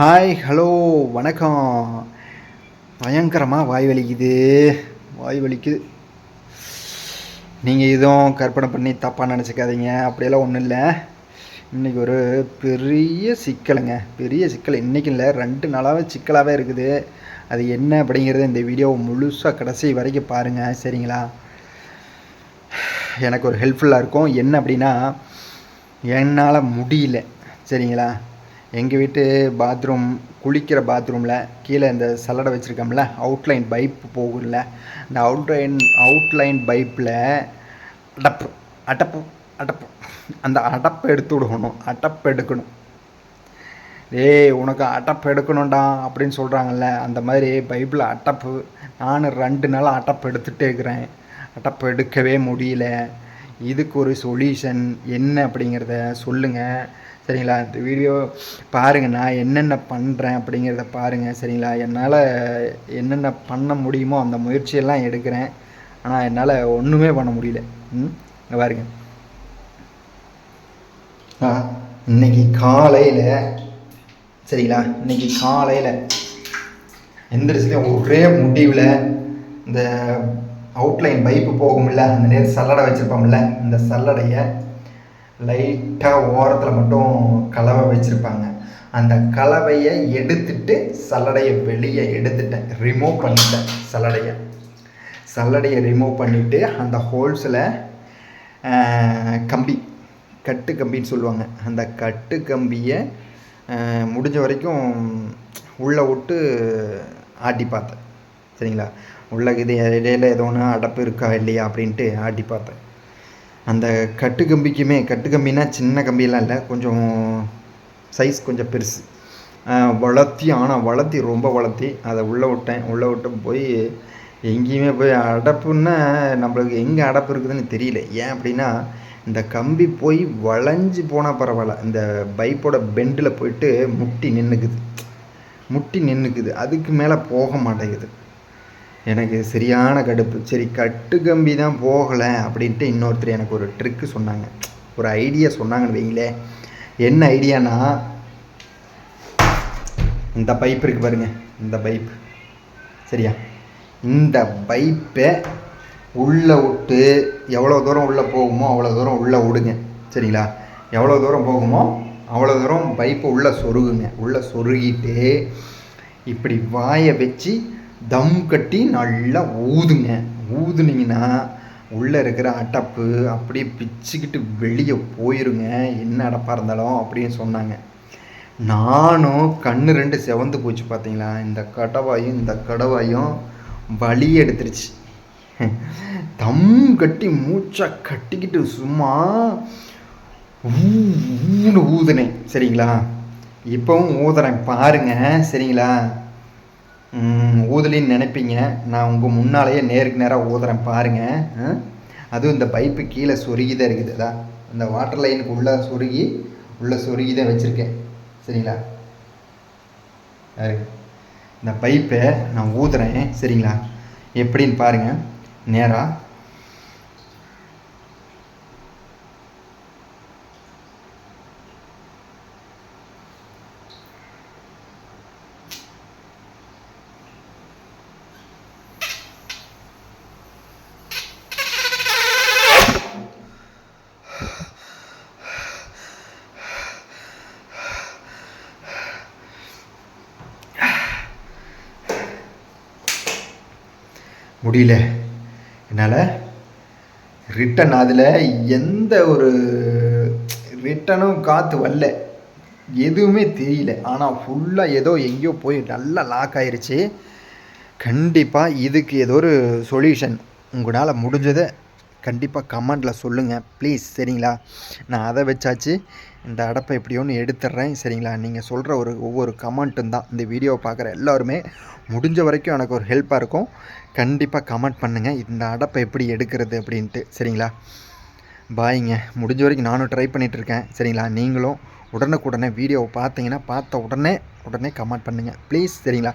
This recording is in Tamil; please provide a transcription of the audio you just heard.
ஹாய் ஹலோ வணக்கம். பயங்கரமாக வாய் வலிக்குது. வாய் வலிக்குது. நீங்கள் எதுவும் கற்பனை பண்ணி தப்பாக நினச்சிக்காதீங்க. அப்படியெல்லாம் ஒன்றும் இல்லை. இன்றைக்கி ஒரு பெரிய சிக்கலுங்க. பெரிய சிக்கல். இன்றைக்கி இல்லை. ரெண்டு நாளாகவே சிக்கலாகவே இருக்குது. அது என்ன அப்படிங்கிறது இந்த வீடியோ முழுசாக கடைசி வரைக்கும் பாருங்கள் சரிங்களா? எனக்கு ஒரு ஹெல்ப்ஃபுல்லாக இருக்கும். என்ன அப்படின்னா என்னால் முடியல. சரிங்களா? எங்கள் வீட்டு பாத்ரூம் குளிக்கிற பாத்ரூமில் கீழே இந்த சல்லடை வச்சுருக்கோம்ல அவுட்லைன் பைப் போகும்ல. அந்த அவுட்லைன் அவுட்லைன் பைப்பில் அடப்பு அடப்பு அடப்பு. அந்த அடப்பை எடுத்து விடணும் அடப்பு எடுக்கணும். ஏய் உனக்கு அட்டப்பு எடுக்கணும்டா அப்படின்னு சொல்கிறாங்கல்ல அந்த மாதிரி பைபிள் அட்டப்பு நான் ரெண்டு நாள் அட்டப்பு எடுத்துகிட்டே இருக்கிறேன். அட்டப்பு எடுக்கவே முடியல. இதுக்கு ஒரு சொல்யூஷன் என்ன அப்படிங்கிறத சொல்லுங்கள் சரிங்களா? இந்த வீடியோ பாருங்கள் நான் என்னென்ன பண்ணுறேன் அப்படிங்கிறத பாருங்கள் சரிங்களா? என்னால் என்னென்ன பண்ண முடியுமோ அந்த முயற்சியெல்லாம் எடுக்கிறேன். ஆனால் என்னால் ஒன்றுமே பண்ண முடியல. ம்? பாருங்க. ஆ இன்னைக்கு காலையில் சரிங்களா? இன்னைக்கு காலையில் எந்திரிச்சு ஒரே முடிவில் இந்த அவுட்லைன் பைப்பு போகும்ல அந்த நேரம் சல்லடை வச்சுருப்போம்ல இந்த சல்லடையை லைட்டாக ஓரத்தில் மட்டும் கலவை வச்சுருப்பாங்க. அந்த கலவையை எடுத்துட்டு சல்லடையை வெளியே எடுத்துட்டேன். ரிமூவ் பண்ணிட்டேன் சல்லடையை. சல்லடையை ரிமூவ் பண்ணிவிட்டு அந்த ஹோல்ஸில் கம்பி கட்டு கம்பின்னு சொல்லுவாங்க. அந்த கட்டு கம்பியை முடிஞ்ச வரைக்கும் உள்ளே விட்டு ஆட்டி பார்த்தேன். சரிங்களா உள்ள இது இடையில ஏதோ ஒன்று அடப்பு இருக்கா இல்லையா அப்படின்ட்டு ஆட்டி பார்த்தேன். அந்த கட்டு கம்பிக்குமே கட்டு கம்பினா சின்ன கம்பியெல்லாம் இல்லை கொஞ்சம் சைஸ் கொஞ்சம் பெருசு. வளர்த்தி ஆனால் வளர்த்தி ரொம்ப வளர்த்தி. அதை உள்ளே விட்டேன். உள்ளே விட்டு போய் எங்கேயுமே போய் அடப்புன்னா நம்மளுக்கு எங்கே அடப்பு இருக்குதுன்னு தெரியல. ஏன் அப்படின்னா இந்த கம்பி போய் வளைஞ்சு போனால் பரவாயில்ல. இந்த பைப்போட பெண்டில் போயிட்டு முட்டி நின்றுக்குது முட்டி நின்றுக்குது அதுக்கு மேலே போக மாட்டேங்குது. எனக்கு சரியான கடுப்பு. சரி கட்டு கம்பி தான் போகலை அப்படின்ட்டு இன்னொருத்தர் எனக்கு ஒரு ட்ரிக்கு சொன்னாங்க. ஒரு ஐடியா சொன்னாங்கன்னு வைங்களேன் என்ன ஐடியானா இந்த பைப் இருக்குது பாருங்கள் இந்த பைப் சரியா? இந்த பைப்பை உள்ளே விட்டு எவ்வளோ தூரம் உள்ளே போகுமோ அவ்வளோ தூரம் உள்ளே விடுங்க. சரிங்களா? எவ்வளோ தூரம் போகுமோ அவ்வளோ தூரம் பைப்பை உள்ளே சொருகுங்க. உள்ளே சொருகிட்டு இப்படி வாயை வச்சு தம் கட்டி நல்லா ஊதுங்க. ஊதுனீங்கன்னா உள்ளே இருக்கிற அடப்பு அப்படியே பிச்சுக்கிட்டு வெளியே போயிருங்க. என்ன அடப்பாக இருந்தாலும் அப்படின்னு சொன்னாங்க. நானும் கண்ணு ரெண்டு செவந்து போச்சு பார்த்தீங்களா இந்த கடவாயும் இந்த கடவாயும் வலி எடுத்துருச்சு. தம் கட்டி மூச்சை கட்டிக்கிட்டு சும்மா ஊன்னு ஊதுனேன். சரிங்களா? இப்போவும் ஊதுறேன். பாருங்க. சரிங்களா? ஊதலின்னு நினைப்பீங்க. நான் உங்கள் முன்னாலேயே நேருக்கு நேராக ஊதுறேன் பாருங்கள் அதுவும் இந்த பைப்பு கீழே சொருகி தான் இருக்குது அதான் இந்த வாட்டர் லைனுக்கு உள்ளே சொருகி உள்ளே சொருகி தான் வச்சுருக்கேன். சரிங்களா? இந்த பைப்பை நான் ஊதுறேன். சரிங்களா? எப்படின்னு பாருங்கள் நேராக முடியல. என்னால் ரிட்டன் அதில் எந்த ஒரு ரிட்டனும் காற்று வரல. எதுவுமே தெரியல. ஆனால் ஃபுல்லாக ஏதோ எங்கேயோ போய் நல்லா லாக் ஆயிடுச்சு கண்டிப்பாக இதுக்கு ஏதோ ஒரு சொல்யூஷன் உங்களால் முடிஞ்சதை கண்டிப்பாக கமெண்டில் சொல்லுங்கள் ப்ளீஸ் சரிங்களா? நான் அதை வச்சாச்சு. இந்த அடப்பை எப்படியோன்னு எடுத்துடுறேன். சரிங்களா? நீங்கள் சொல்கிற ஒரு ஒவ்வொரு கமெண்ட்டும் தான். இந்த வீடியோவை பார்க்குற எல்லாருமே முடிஞ்ச வரைக்கும் எனக்கு ஒரு ஹெல்ப்பாக இருக்கும். கண்டிப்பாக கமெண்ட் பண்ணுங்கள் இந்த அடப்பை எப்படி எடுக்கிறது அப்படின்ட்டு. சரிங்களா? பாய்ங்க. முடிஞ்ச வரைக்கும் நானும் ட்ரை பண்ணிகிட்ருக்கேன் சரிங்களா? நீங்களும் உடனுக்குடனே வீடியோவை பார்த்தீங்கன்னா பார்த்த உடனே உடனே கமெண்ட் பண்ணுங்கள் ப்ளீஸ் சரிங்களா?